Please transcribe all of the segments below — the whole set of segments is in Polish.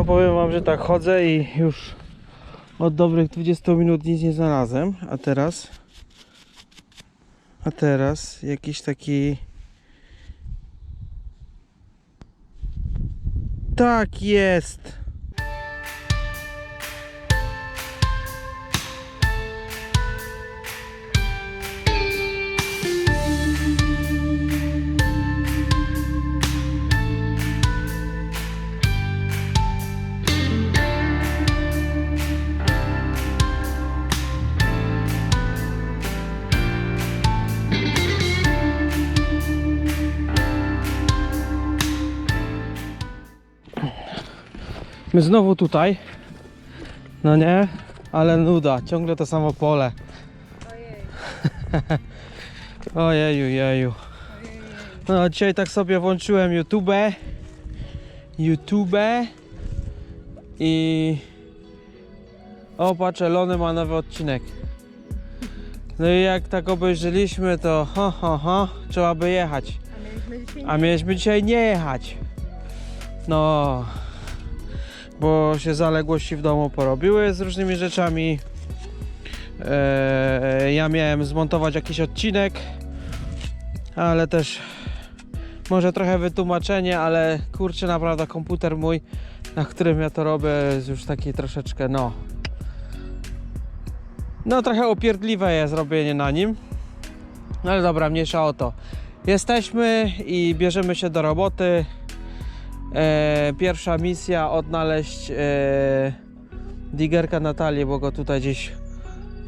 No powiem wam, że tak chodzę i już od dobrych 20 minut nic nie znalazłem, a teraz a teraz jakiś taki Tak jest. My znowu tutaj. No nie, ale nuda, ciągle to samo pole. Ojeju, jeju. No dzisiaj tak sobie włączyłem YouTube. YouTube. I... O, patrz, Elony ma nowy odcinek. No i jak tak obejrzeliśmy, to ho, ho, ho, trzeba by jechać. A mieliśmy dzisiaj nie jechać. No, bo się zaległości w domu porobiły z różnymi rzeczami. Eee, ja miałem zmontować jakiś odcinek, ale też może trochę wytłumaczenie, ale kurczę, naprawdę komputer mój, na którym ja to robię, jest już taki troszeczkę, no. No, trochę opierdliwe jest robienie na nim. No ale dobra, mniejsza o to. Jesteśmy i bierzemy się do roboty. E, pierwsza misja odnaleźć e, digerka Natalii, bo go tutaj gdzieś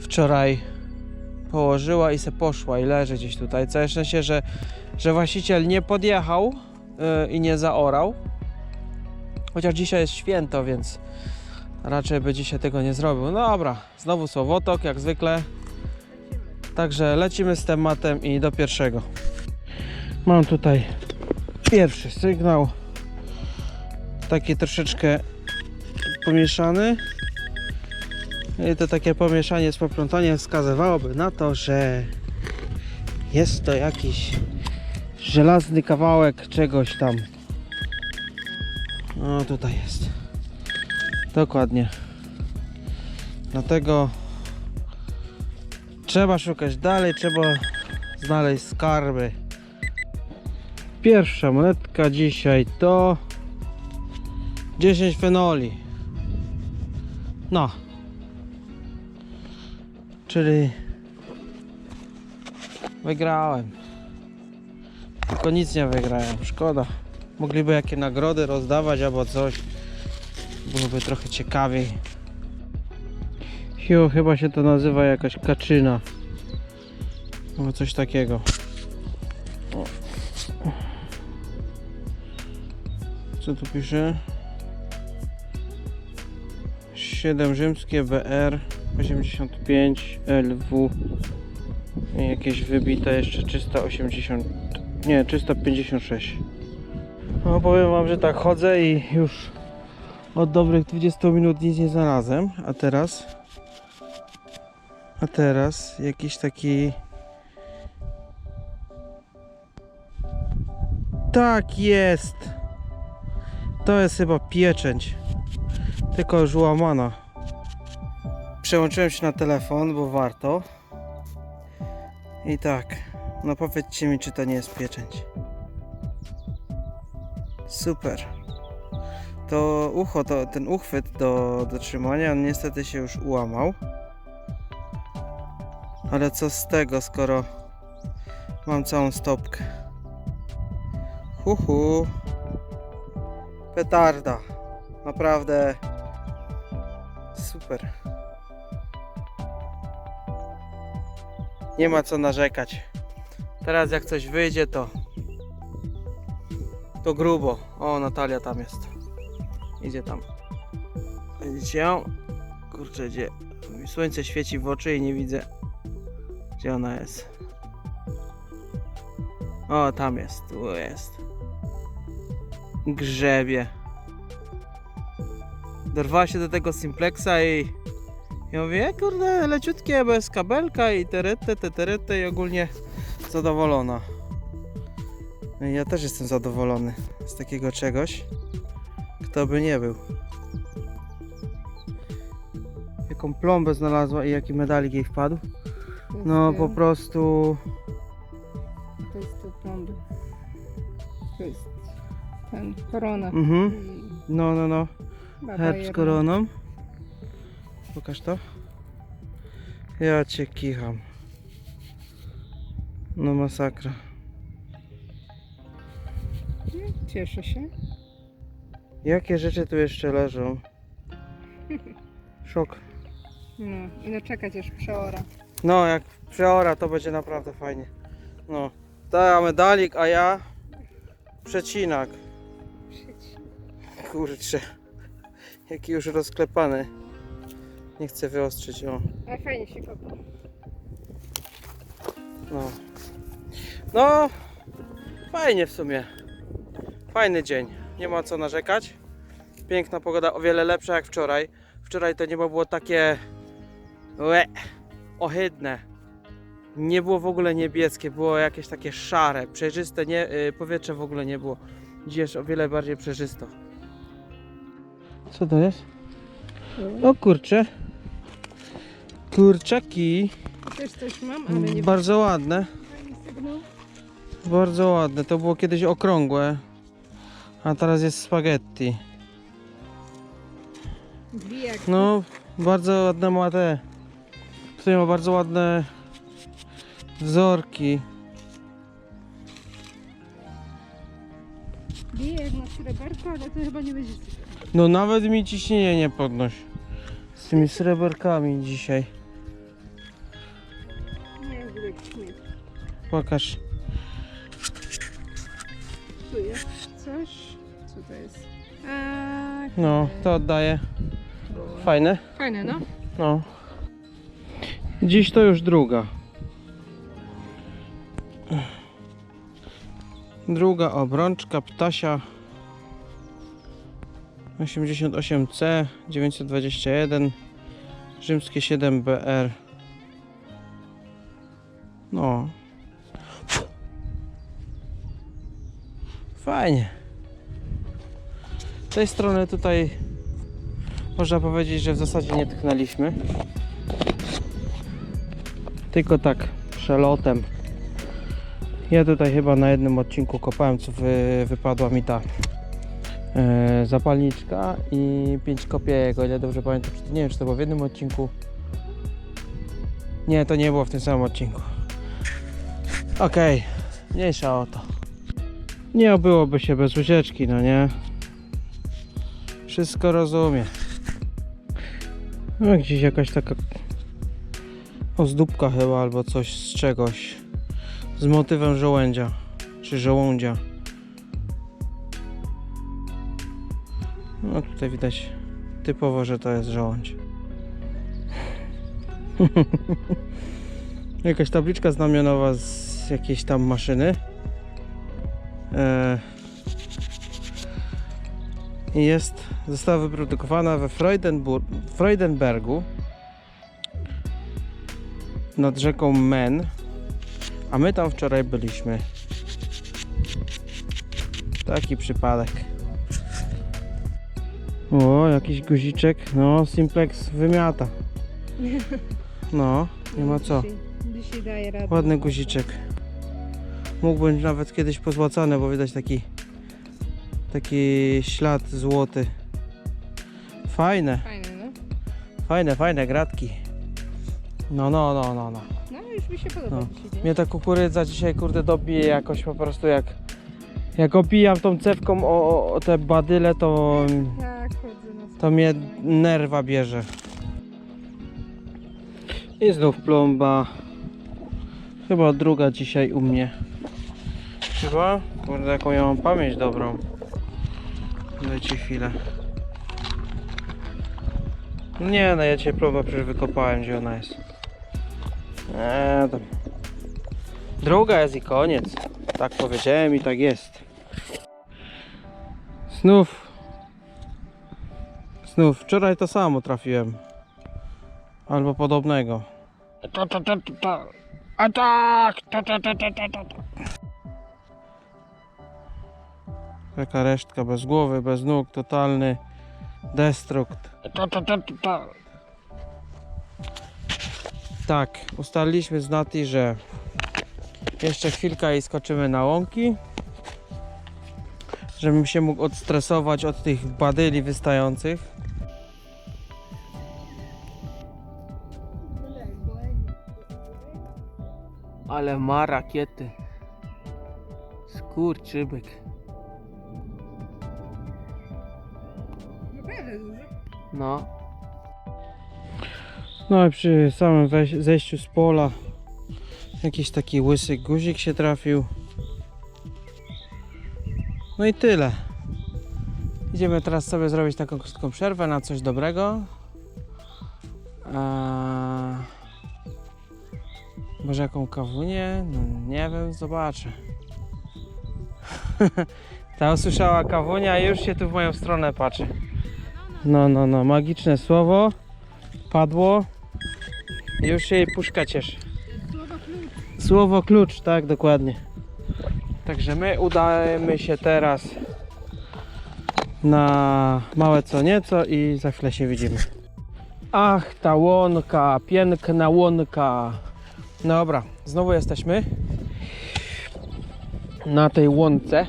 wczoraj położyła i se poszła i leży gdzieś tutaj. Całe szczęście, że, że właściciel nie podjechał e, i nie zaorał. Chociaż dzisiaj jest święto, więc raczej by dzisiaj tego nie zrobił. No dobra, znowu słowotok jak zwykle. Także lecimy z tematem i do pierwszego. Mam tutaj pierwszy sygnał. Taki troszeczkę pomieszany. I to takie pomieszanie z poplątaniem wskazywałoby na to, że jest to jakiś żelazny kawałek czegoś tam. O, tutaj jest. Dokładnie. Dlatego trzeba szukać dalej, trzeba znaleźć skarby. Pierwsza monetka dzisiaj to 10 fenoli. No. Czyli wygrałem. Tylko nic nie wygrałem. Szkoda. Mogliby jakie nagrody rozdawać albo coś. Byłoby trochę ciekawiej. Chyba się to nazywa jakaś kaczyna. Albo coś takiego. Co tu pisze? 7 rzymskie BR 85 LW i jakieś wybite jeszcze 380 nie 356 no powiem wam, że tak chodzę i już od dobrych 20 minut nic nie znalazłem. A teraz a teraz jakiś taki tak jest! To jest chyba pieczęć tylko już łamana. Przełączyłem się na telefon, bo warto. I tak, no powiedzcie mi, czy to nie jest pieczęć. Super. To ucho, to, ten uchwyt do, do trzymania, on niestety się już ułamał. Ale co z tego, skoro mam całą stopkę. Huhu. Petarda. Naprawdę super. Nie ma co narzekać. Teraz jak coś wyjdzie to to grubo. O, Natalia tam jest. Idzie tam. Widzicie ją? Kurczę, gdzie? Słońce świeci w oczy i nie widzę gdzie ona jest. O, tam jest, tu jest. Grzebie dorwała się do tego simplexa i ja mówię, kurde, leciutkie, bez kabelka i terete, te terete i ogólnie zadowolona. No i ja też jestem zadowolony z takiego czegoś. Kto by nie był. jaką plombę znalazła i jaki medalik jej wpadł. No po prostu To jest to plomby. To jest ten korona. Mhm. No, no, no. Herb z koroną. Pokaż to. Ja cię kicham. No masakra. Cieszę się. Jakie rzeczy tu jeszcze leżą? Szok. No i no czekać aż przeora. No, jak przeora, to będzie naprawdę fajnie. No. Ta medalik, a ja przecinak. Sieć. Kurczę. Jaki już rozklepany. Nie chcę wyostrzyć, o. A fajnie się kopa. No. No, fajnie w sumie. Fajny dzień. Nie ma co narzekać. Piękna pogoda, o wiele lepsza jak wczoraj. Wczoraj to niebo było takie łe, ohydne. Nie było w ogóle niebieskie, było jakieś takie szare, przejrzyste, nie, y, powietrze w ogóle nie było. Dziś jest o wiele bardziej przejrzysto. Co to jest? O kurcze. Kurczaki. Też coś mam, ale nie Bardzo ładne. Bardzo ładne. To było kiedyś okrągłe. A teraz jest spaghetti. No, bardzo ładne ma te. Tutaj ma bardzo ładne wzorki. Bije jak na sreberko, ale to chyba nie będzie. No nawet mi ciśnienie nie podnosi. Z tymi sreberkami dzisiaj. Pokaż. Tu jest coś. Co to jest? A, No, to oddaję. Fajne. Fajne, no. No. Dziś to już druga. Druga obrączka ptasia 88C 921 rzymskie 7BR No Fajnie Z tej strony tutaj można powiedzieć, że w zasadzie nie tchnęliśmy. Tylko tak przelotem. Ja tutaj chyba na jednym odcinku kopałem, co wy, wypadła mi ta zapalniczka i 5 kopiejek, o ile dobrze pamiętam. Nie wiem, czy to było w jednym odcinku. Nie, to nie było w tym samym odcinku. Okej, mniejsza o to. Nie obyłoby się bez ucieczki, no nie? Wszystko rozumiem. No gdzieś jakaś taka ozdóbka chyba albo coś z czegoś. Z motywem żołędzia. Czy żołądzia. No tutaj widać typowo, że to jest żołądź. Jakaś tabliczka znamionowa z jakiejś tam maszyny. E, jest, została wyprodukowana we Freudenbur- Freudenbergu nad rzeką Men, a my tam wczoraj byliśmy. Taki przypadek. O, jakiś guziczek. No, Simplex wymiata. No, nie ma co. Dzisiaj, dzisiaj daje radę. Ładny guziczek. Mógł być nawet kiedyś pozłacany, bo widać taki taki ślad złoty. Fajne, Fajne, no. fajne, fajne gratki. No, no, no, no, no. No już mi się podoba No. dzisiaj. Mnie ta kukurydza dzisiaj kurde dobije jakoś po prostu jak jak opijam tą cewką o, o, o te badyle, to, Tak, to mnie nerwa bierze. I znów plomba. Chyba druga dzisiaj u mnie. Chyba? Kurde, jaką ja mam pamięć dobrą. Dajcie chwilę. Nie, no ja cię plombę przecież wykopałem, gdzie ona jest. Eee, tam. Druga jest i koniec. Tak powiedziałem i tak jest. Znów. Znów. Wczoraj to samo trafiłem. Albo podobnego. Ta, ta, ta, ta, ta. Atak! Ta, ta, ta, ta, ta, ta, ta. Taka resztka bez głowy, bez nóg, totalny destrukt. Ta, ta, ta, ta, ta. Tak, ustaliliśmy z Nati, że jeszcze chwilkę i skoczymy na łąki. Żebym się mógł odstresować od tych badyli wystających. Ale ma rakiety. Skurczybyk. No. No i przy samym zejściu z pola jakiś taki łysy guzik się trafił. No i tyle. Idziemy teraz sobie zrobić taką krótką przerwę na coś dobrego. Eee, może jaką kawunię? No, nie wiem, zobaczę. Ta usłyszała kawunia i już się tu w moją stronę patrzy. No, no, no, magiczne słowo padło. Już się jej puszka cieszy. Słowo klucz. Słowo klucz, tak, dokładnie. Także my udajemy się teraz na małe co nieco i za chwilę się widzimy. Ach, ta łąka, piękna łąka. Dobra, znowu jesteśmy na tej łące.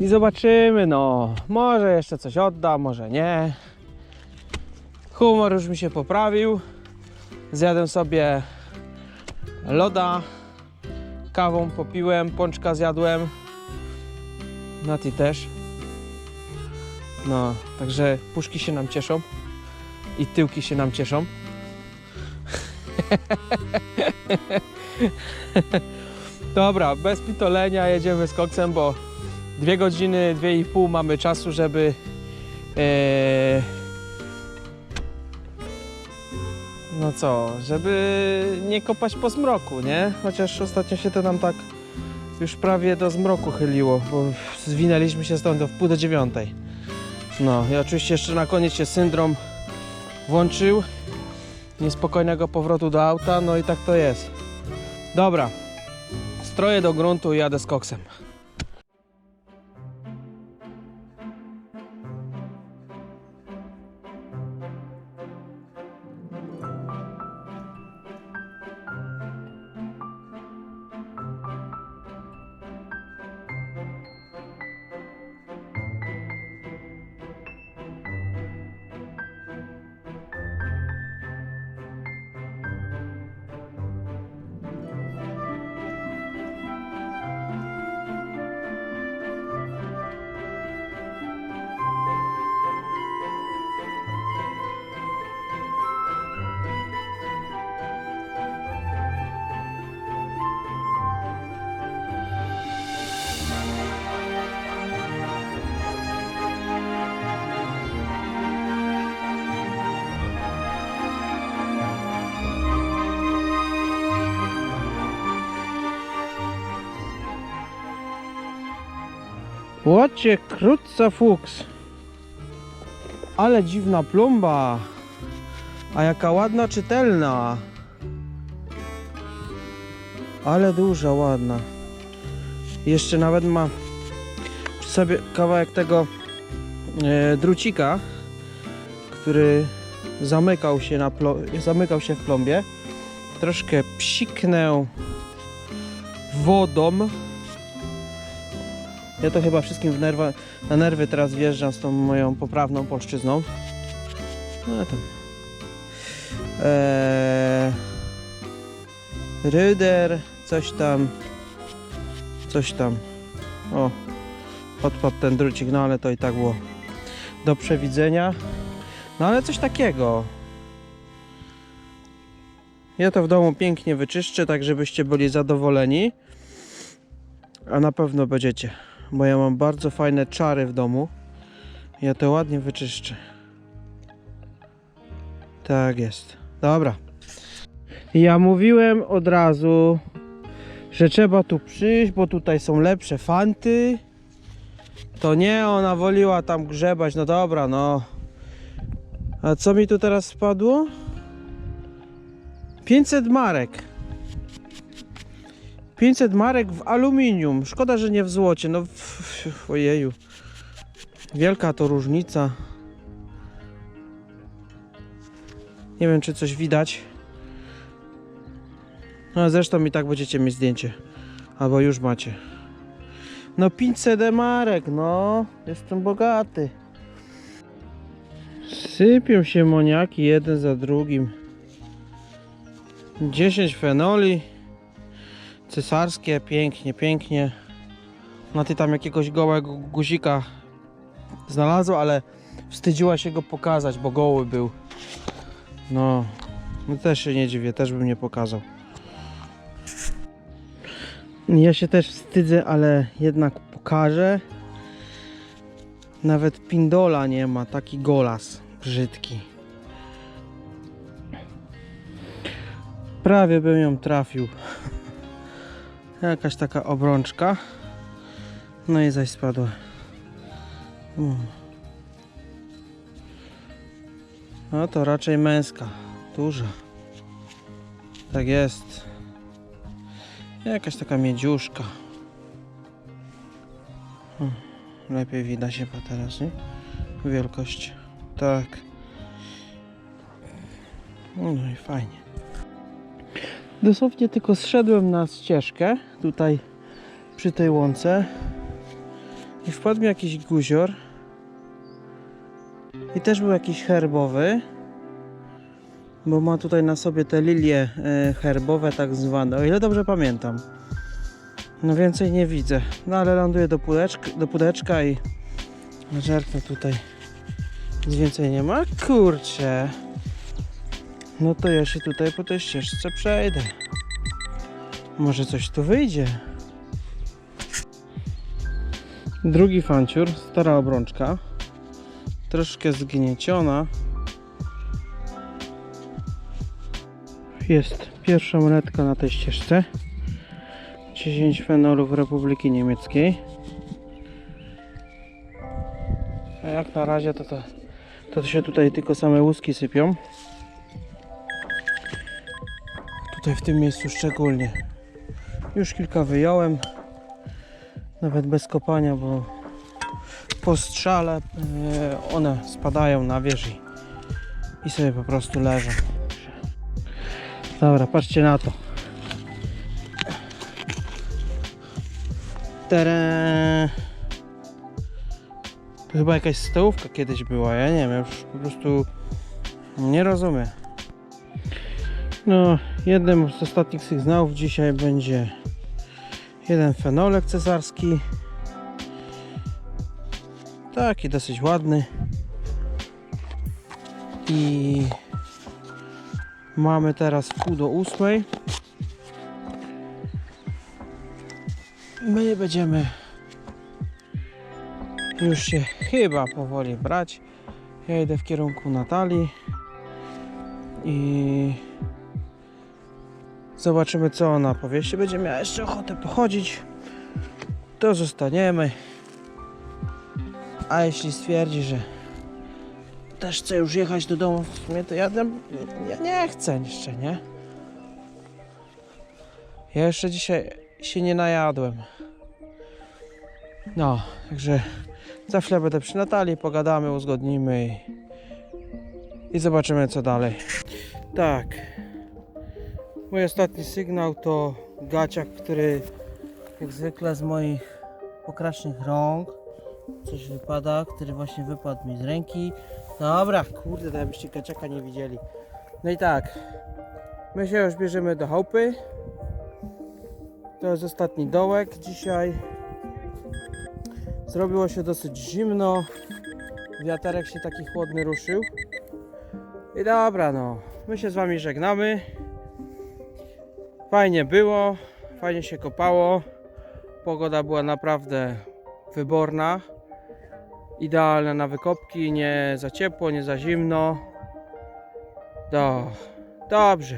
I zobaczymy, no. Może jeszcze coś odda, może nie. Humor już mi się poprawił. Zjadłem sobie loda, kawą popiłem, pączka zjadłem. Nati też. No, także puszki się nam cieszą i tyłki się nam cieszą. Dobra, bez pitolenia jedziemy z koksem, bo dwie godziny, dwie i pół mamy czasu, żeby e, no co, żeby nie kopać po zmroku, nie? Chociaż ostatnio się to nam tak już prawie do zmroku chyliło, bo zwinęliśmy się stąd do wpół do dziewiątej. No i oczywiście jeszcze na koniec się syndrom włączył niespokojnego powrotu do auta, no i tak to jest. Dobra, stroję do gruntu i jadę z koksem. Łocie krótca fuks. Ale dziwna plomba. A jaka ładna, czytelna. Ale duża, ładna. Jeszcze nawet ma sobie kawałek tego e, drucika, który zamykał się, na zamykał się w plombie. Troszkę psiknę wodą. Ja to chyba wszystkim w nerwa, na nerwy teraz wjeżdżam z tą moją poprawną polszczyzną. No tam. Eee, Ryder, coś tam. Coś tam. O, odpadł ten drucik, no ale to i tak było do przewidzenia. No ale coś takiego. Ja to w domu pięknie wyczyszczę, tak żebyście byli zadowoleni. A na pewno będziecie bo ja mam bardzo fajne czary w domu. Ja to ładnie wyczyszczę. Tak jest. Dobra. Ja mówiłem od razu, że trzeba tu przyjść, bo tutaj są lepsze fanty. To nie, ona woliła tam grzebać. No dobra, no. A co mi tu teraz spadło? 500 marek. 500 marek w aluminium. Szkoda, że nie w złocie. No, ojeju. Wielka to różnica. Nie wiem, czy coś widać. No zresztą i tak będziecie mieć zdjęcie. Albo już macie. No 500 marek, no. Jestem bogaty. Sypią się moniaki jeden za drugim. 10 fenoli. Cesarskie, pięknie, pięknie. No ty tam jakiegoś gołego guzika znalazła, ale wstydziła się go pokazać, bo goły był. No, no też się nie dziwię, też bym nie pokazał. Ja się też wstydzę, ale jednak pokażę. Nawet pindola nie ma, taki golas brzydki. Prawie bym ją trafił. Jakaś taka obrączka. No i zaś spadła. Mm. No to raczej męska. Duża. Tak jest. Jakaś taka miedziuszka. Hmm, Lepiej widać chyba teraz, nie? Wielkość. Tak. No i fajnie. Dosłownie tylko zszedłem na ścieżkę tutaj przy tej łące i wpadł mi jakiś guzior i też był jakiś herbowy bo ma tutaj na sobie te lilie e, herbowe tak zwane, o ile dobrze pamiętam. No więcej nie widzę. No ale ląduję do, pudeczka, do pudeczka i żerknę tutaj nic więcej nie ma. Kurczę no to ja się tutaj po tej ścieżce przejdę może coś tu wyjdzie Drugi fanciur, stara obrączka. Troszkę zgnieciona. Jest pierwsza monetka na tej ścieżce. 10 fenolów Republiki Niemieckiej. A jak na razie to, to, to się tutaj tylko same łuski sypią. Tutaj w tym miejscu szczególnie. Już kilka wyjąłem. Nawet bez kopania, bo po strzale e, one spadają na wież i, sobie po prostu leżą. Dobra, patrzcie na to. Tere. To chyba jakaś stołówka kiedyś była, ja nie wiem, ja już po prostu nie rozumiem. No, jednym z ostatnich sygnałów dzisiaj będzie jeden fenolek cesarski. Taki dosyć ładny. I mamy teraz pół do ósmej. My będziemy już się chyba powoli brać. Ja idę w kierunku Natalii i zobaczymy co ona powie. Jeśli będzie miała jeszcze ochotę pochodzić, to zostaniemy. A jeśli stwierdzi, że też chce już jechać do domu, w sumie to ja, ja nie chcę jeszcze, nie? Ja jeszcze dzisiaj się nie najadłem. No, także za chwilę będę przy Natalii, pogadamy, uzgodnimy i, i zobaczymy co dalej. Tak. Mój ostatni sygnał to gaciak, który jak zwykle z moich pokracznych rąk coś wypada, który właśnie wypadł mi z ręki. Dobra, kurde, to jakbyście gaciaka nie widzieli. No i tak, my się już bierzemy do chałupy. To jest ostatni dołek dzisiaj. Zrobiło się dosyć zimno. Wiaterek się taki chłodny ruszył. I dobra, no, my się z wami żegnamy. Fajnie było, fajnie się kopało. Pogoda była naprawdę wyborna. Idealna na wykopki, nie za ciepło, nie za zimno. Do, dobrze.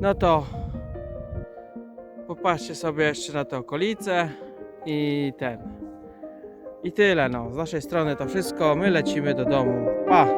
No to popatrzcie sobie jeszcze na te okolice i ten. I tyle no. Z naszej strony to wszystko. My lecimy do domu. Pa!